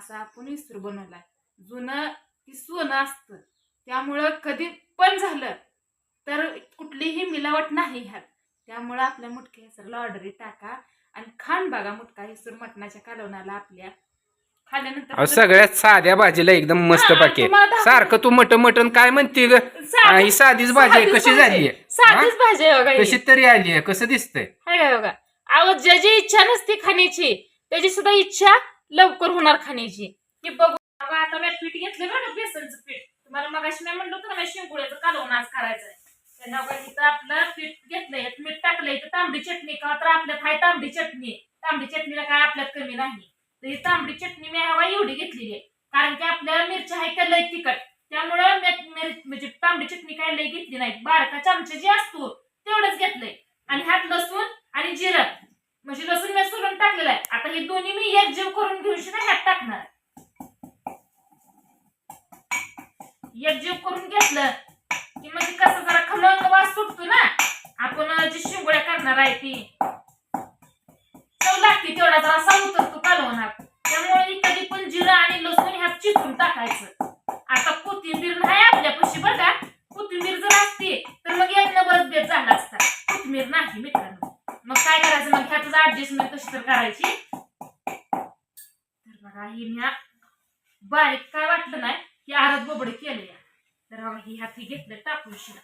असं आपण इसूर बनवलाय? जुनं ती सोनं असतं. त्यामुळं कधी पण झालं तर कुठलीही मिलावट नाही ह्यात. त्यामुळं आपल्या मुटक्या हेसरला ऑर्डरी टाका आणि खान बघा मुटका हेसूर मटणाच्या कालवणाला आपल्या. अहो खाल्ल्यानंतर सगळ्यात साध्या भाजीला एकदम मस्त पाके. सारखं तू मटन मटन काय म्हणते ग? हा, साधीच भाजी आहे. कशी. झाली साधीच भाजी आहे बघा ही. कशी तरी आली आहे. कसं दिसतंय? हाय का बघा. अहो ज्याची इच्छा नसते खाण्याची त्याची सुद्धा इच्छा लवकर होणार खाण्याची. की बघू आता मी पीठ घेतलं बरं का बेसनचं पीठ. तुम्हाला मगाशी मी म्हणलं होतं ना शिंगुळ्याचं कालवण आज करायचंय. त्यांना आपलं पीठ घेतलंय मीठ टाकलंय तर तांबडी चटणी का तर आपल्यात हाय तांबडी चटणी. तांबडी चटणीला काय आपल्यात कमी नाही. तर ही तांबडी चटणी मी हवा एवढी घेतलेली आहे. कारण की आपल्याला मिरच्या आहे त्या लय तिखट. त्यामुळं मिर- म्हणजे तांबडी चटणी काय लय घेतली नाही बारका चमचा जे असतो तेवढंच घेतलंय. आणि ह्यात लसूण आणि जिरं म्हणजे लसूण मी सोलून टाकलेलं आहे आता हे दोन्ही मी एक जीव करून घेऊन ना ह्यात टाकणार. एक जीव करून घेतलं की म्हणजे कसं जरा खलंग वास सुटतो ना आपण जी शिंगोळ्या करणार आहे ती. चव लागते तेवढा जरा असा उतरतो कालवणात त्यामुळे कधी पण जिरं आणि लसूण ह्यात चिकून टाकायचं. आता कोथिंबीर नाही आपल्यापाशी बघा कोथिंबीर जर असते तर मग एक नंबरच बेत झाला असता. कोथिंबीर नाही मित्रांनो. मग काय करायचं? मग ह्यातच ऍडजस्टमेंट कशी तर करायची? बघा ही मी बारीक काय वाटलं नाही की आरत बोबडे केले तर बघा ही हाती घेतलं टाकून शिरा.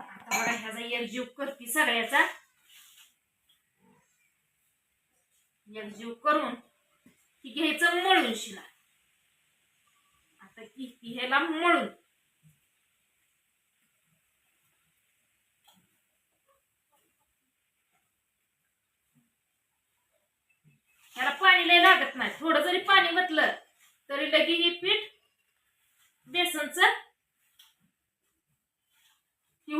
आता बघा ह्याचा एक जीव करते सगळ्याचा. एक जीव करून की घ्यायचं मळून शिला आता किती ह्याला मळून ह्याला पाणी लय लागत नाही थोडं जरी पाणी म्हटलं तरी लगे हे पीठ बेसनच हे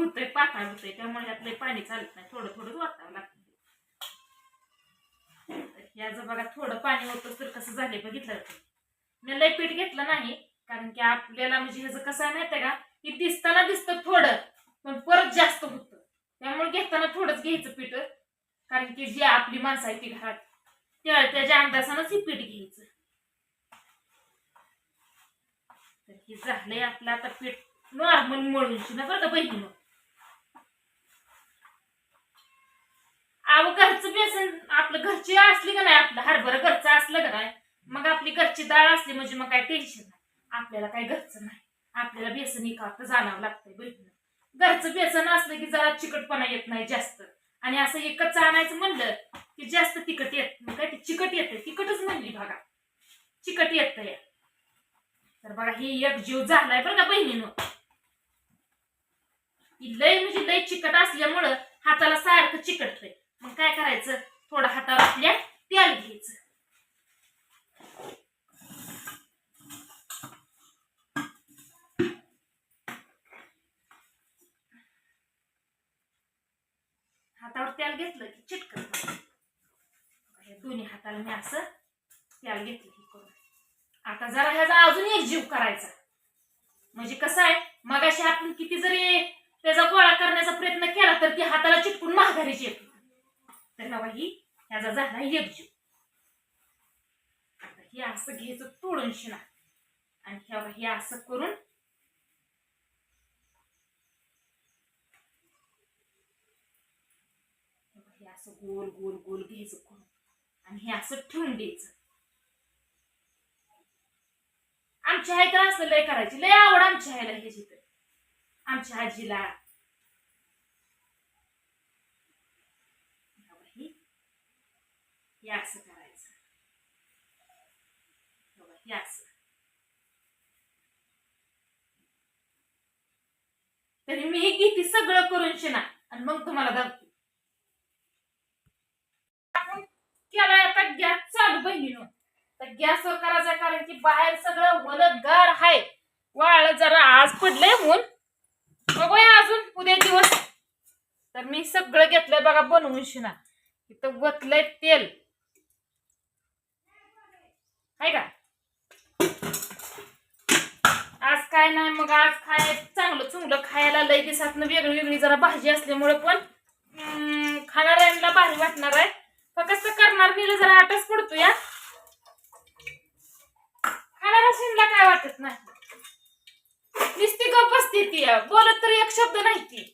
होतंय पातळ होतंय त्यामुळे ह्यात लय पाणी चालत नाही. थोडं थोडं वाटावं लागतं. याचं बघा थोडं पाणी होतं तर कसं झालंय बघितलं मी लय पीठ घेतलं नाही कारण की आपल्याला म्हणजे ह्याचं कसं आहे माहितीये का? की दिसताना दिसतं थोडं पण परत जास्त होतं. त्यामुळे घेताना थोडंच घ्यायचं पीठ कारण की जी आपली माणसं आहे ती घरात त्या त्याच्या अंदाजानंच ही पीठ घ्यायचं. तर हे झालंय आपलं आता पीठ नॉर्मल मळून ना बरं का बहिणीनं अहो घरचं बेसन आपलं घरची असली का नाही? आपलं हरभरा घरचं असलं का नाही? मग आपली घरची डाळ असली म्हणजे मग काय टेन्शन नाही. आपल्याला काय घरचं नाही. आपल्याला बेसन एका जाणावं लागतंय बहिणीनं घरचं बेसन असलं की जरा चिकटपणा येत नाही जास्त. आणि असं एकच आणायचं म्हणलं की जास्त तिखट येत मग काय ते चिकट येतंय? तिखटच म्हणली बघा. चिकट येत या तर बघा हे एक जीव झालाय बरं का बहिणीनं. लय म्हणजे लय चिकट असल्यामुळं हाताला सारखं चिकटतंय. मग काय करायचं? थोडं हातावर आपल्या तेल घ्यायचं. हातावर तेल घेतलं की चिटकत हे दोन्ही हाताला मी असं तेल घेतलं करून. आता जरा ह्याचा अजून एक जीव करायचा. म्हणजे कसं आहे मगाशी आपण किती जरी त्याचा गोळा करण्याचा प्रयत्न केला तर ती हाताला चिटकून महागारीची येतो तर ही ह्याचा झाला एक जीव आता हे असं घ्यायचं तोडून शिना. आणि ह्या हे असं करून हे असं गोल गोल गोल घ्यायचं करून. आणि हे असं ठेवून द्यायचं. आमच्या आई असं लय करायची. लय आवड आमच्या आईला ह्याची तर. आमच्या आजीला हे बघा, हे हे असं करायचं बघा, हे असं तरी मी हे किती सगळं करून शिना आणि मग तुम्हाला दाखवते. केलाय आता गॅस चालू बहिणीनो. तर गॅसवर करायचा कारण की बाहेर सगळं वलत गार आहे. वाळ जरा आज पडलंय म्हणून बघूया अजून उद्या दिवस. तर मी सगळं घेतलंय बघा बनवून शिना. इथं वतलंय तेल. आहे का? आज काय नाही मग आज खाय चांगलं चुंगलं खायला लय दिवसात वेगळी वेगळी जरा भाजी असल्यामुळे पण खाणाऱ्यांना भारी वाटणार आहे. फक्त करणार मी जरा आटच पडतो या वाटत नाही. नुसती गप असते ती बोलत तर एक शब्द नाही ती.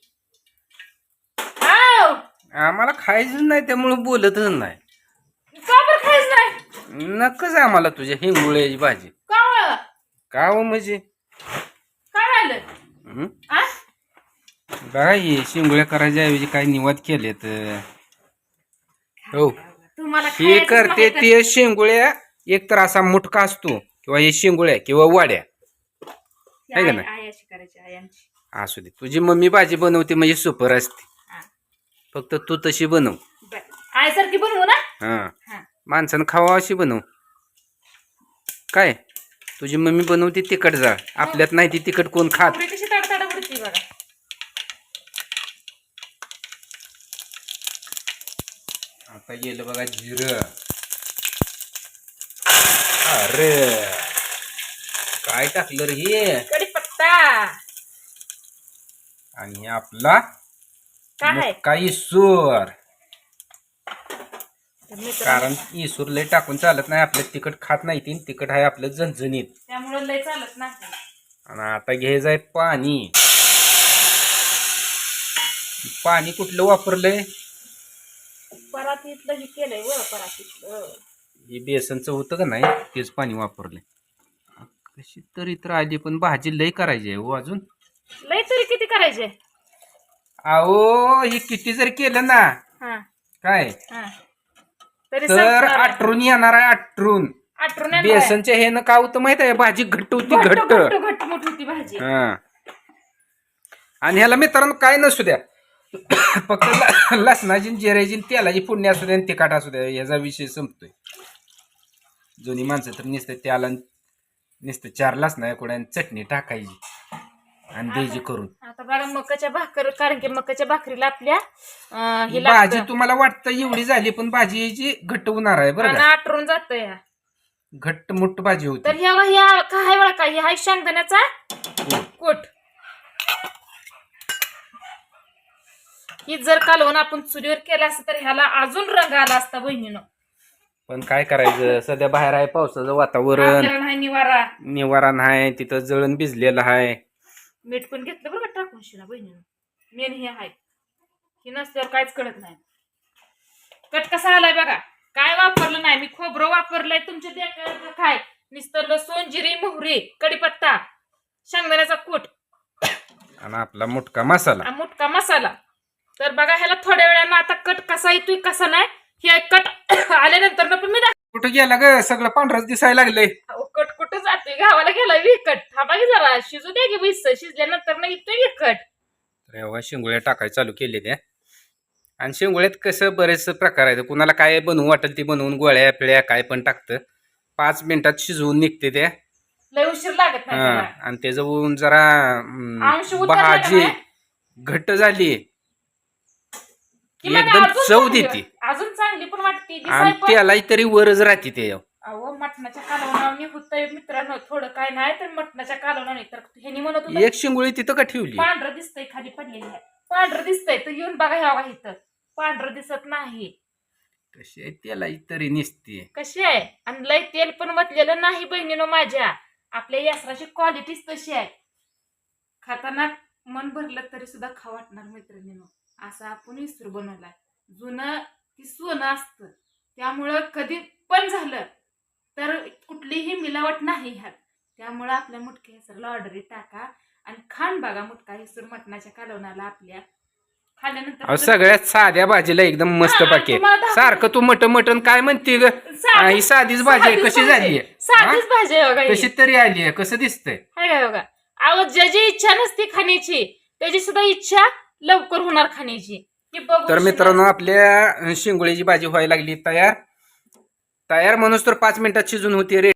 आम्हाला खायचं नाही त्यामुळं बोलतच नाही. नकच आम्हाला तुझ्या हिंगुळ्याची भाजी का बरं? का हो म्हणजे काय झालं हं? आ? बघा हे शिंगुळ्या करायच्या ऐवजी काय निवाद केलेत हो तुम्हाला हे खायचंच करते माहीत ते शेंगुळ्या एक तर असा मुटका असतो किंवा हे शेंगुळ्या किंवा वाड्या नाही. आहे का नाही? आई करायची असू दे तुझी मम्मी भाजी बनवते म्हणजे सुपर असते हा. फक्त तू तशी बनव बरं. आईसारखी बनवू ना हा माणसानं खावा अशी बनव. काय? तुझी मम्मी बनवते तिखट जाळ आपल्यात नाही ती तिखट कोण खात. पुरी कशी ताडताड उडती बघा. आता गेलं बघा जिरं. अरे. काय टाकलं रे हे? कढीपत्ता आणि हे आपला काय? काही सूर मित्रांनो, कारण इसूर लय टाकून चालत नाही आपल्यात तिखट खात नाही ती तिखट आहे आपलं झणझणीत. त्यामुळे लय चालत नाही. आणि आता घ्यायचं आहे पाणी. पाणी कुठलं वापरलंय? परातीतलं हे केलंय व परातीतलं हे बेसनचं होतं का नाही तेच पाणी वापरलंय. कशी तरी तर आली पण भाजी लय करायची आहे हो अजून. लय तरी किती करायचे? अहो हे किती जर केलं ना हा. काय? हा. तरी तर संपणार आहे. आटरून येणार आहे आटरून येणार आहे. बेसनच्या हे का होतं माहीत आहे? भाजी घट्ट होती घट्ट घट्ट. घट्ट घट्ट मोठी होती भाजी. हा. आणि ह्याला मित्रांनो काय नसू द्या. फक्त ल- लसणाची आणि जिऱ्याची आणि तेलाची फोडणी असू द्या आणि तिखट असू द्या याचा विषय संपतोय. जुनी माणसं तर नुसतं त्याला नुसतं चार लसणा कुठे चटणी टाकायची. आणि द्यायची करून. आता बघा मकाच्या भाकर कारण की मकाच्या भाकरीला आपल्या अं, हे भाजी लागतं. तुम्हाला वाटतं एवढी झाली पण भाजी याची घट्ट होणार आहे बरं आणि का? आटरून जात या. घट्ट मोठ भाजी तर होती ह्या ह्या काय बघा काय हा शेंगदाण्याचा कोट. ही जर कालवण आपण चुलीवर केलं असतं तर ह्याला अजून रंग आला असता बहिणीनं. पण काय करायचं? सध्या बाहेर आहे पावसाचं वातावरण. आपल्याला नाही निवारा. निवारा आहे तिथं जळण भिजलेलं आहे. मीठ पण घेतलं बरं का टाकून शिना बहिणीनं. मेन हे आहे ही नसल्यावर काहीच कळत नाही. कट कसा आलाय बघा. काय वापरलं नाही? मी खोबरं वापरलंय तुमच्या त्या काय? नुसतं लसूण जिरी मोहरी कढीपत्ता शेंगदाण्याचा कूट. आणि आपला मुटका मसाला. मुटका मसाला. तर बघा ह्याला थोड्या वेळानं आता कट कसा येतोय कसा नाही हे कट आल्यानंतर ना पण मी कुठं गेला ग? सगळं पांढरच दिसायला लागलंय. अहो, कट कुठं जातोय? गावाला गेला विकट थांबा की जरा. शिजू द्या की वीस शिजल्यानंतर ना येतोय की कट तर एव्हा शिंगोळ्या टाकायला चालू केले त्या आणि शिंगोळ्यात कसं बरेच प्रकार आहेत. कुणाला काय बनवू वाटेल ते बनवून गोळ्या पिळ्या काय पण टाकतं. पाच मिनिटात शिजवून निघते त्या लय उशीर लागत नाही हा, त्याला. आणि त्याच्यावरून जरा हम्म, अंश उतरला का भाजी? घट्ट झाली. की की मग एकदम अजून चव चांगली- देते? अजून चांगली पण वाटते. आणि त्याला तरी वरच राहते ते. अहो मटणाच्या कालवणाने होतंय मित्रांनो. थोडं काय नाही तर मटणाच्या कालवणाने तर ह्यानी म्हणत होतं एक शिंगोळी तिथं का ठेवली? पांढरं दिसतंय खाली पडलेली आहे. पांढरं दिसतंय. तर येऊन बघा ह्या बघा इथं पांढरं दिसत नाही. कशी आहे? त्याला तरी निसते. कशी आहे? आणि लय तेल पण वतलेलं नाही बहिणीनं माझ्या. आपल्या यासराची क्वालिटीच तशी आहे. खाताना मन भरलं तरी सुद्धा खा वाटणार मैत्रिणीनं. असं आपण इस्रू बनवलाय. जुनं ती सोनं असतं त्यामुळं कधी पण झालं तर कुठलीही मिलावट नाही ह्यात. त्यामुळं आपल्या मुटक्या हेसरला ऑर्डरी टाका आणि खान बघा मुटका हेसूर मटणाच्या कालवणाला आपल्या. सगळ्यात साध्या भाजीला एकदम मस्त हा, पाके. सारखं तू मटन मटन काय म्हणते ग? हा, ही साधीच भाजी आहे कशी झाली. साधीच भाजी आहे बघा ही. कशी तरी आली आहे कसं दिसतंय? हाय काय बघा. अहो ज्याची इच्छा नसते खाण्याची त्याची सुद्धा इच्छा लवकर होणार खाण्याची. तर. मित्रांनो आपल्या शिंगोळीची भाजी व्हायला लागली तयार तयार म्हणूस तर पाच मिनिटात शिजून होती रे